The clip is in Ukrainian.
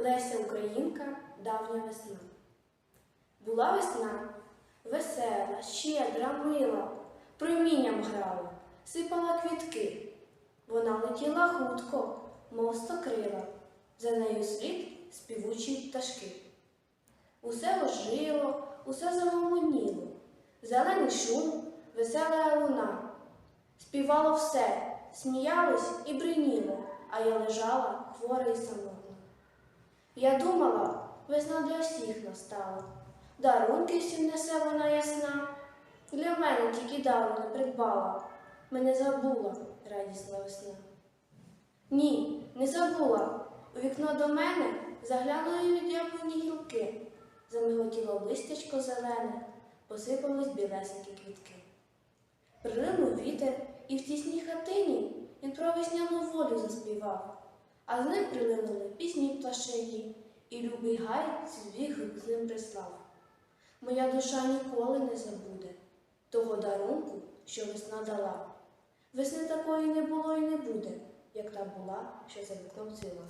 Леся Українка, давня весна. Була весна, весела, щедра, мила, промінням грала, сипала квітки. Вона летіла хутко, мов стокрила, за нею слід співучі пташки. Усе ожило, усе загомоніло, зелений шум, весела луна. Співало все, сміялось і бриніло, а я лежала хвора і самотна. Я думала, весна для всіх настала, дарунки всім несе вона ясна. Для мене тільки дару не придбала, мене забула радісна весна. Ні, не забула. У вікно до мене заглянули від яблуні гілки, замиготіло листячко зелене, посипались білесенькі квітки. Прилинув вітер, і в тісній хатині він про весняну волю заспівав, а з ним прилинули пісні пташині, і любий гай гук з ним прислав. Моя душа ніколи не забуде того дарунку, що весна дала. Весни такої не було і не буде, як та була, що за вікном ціла.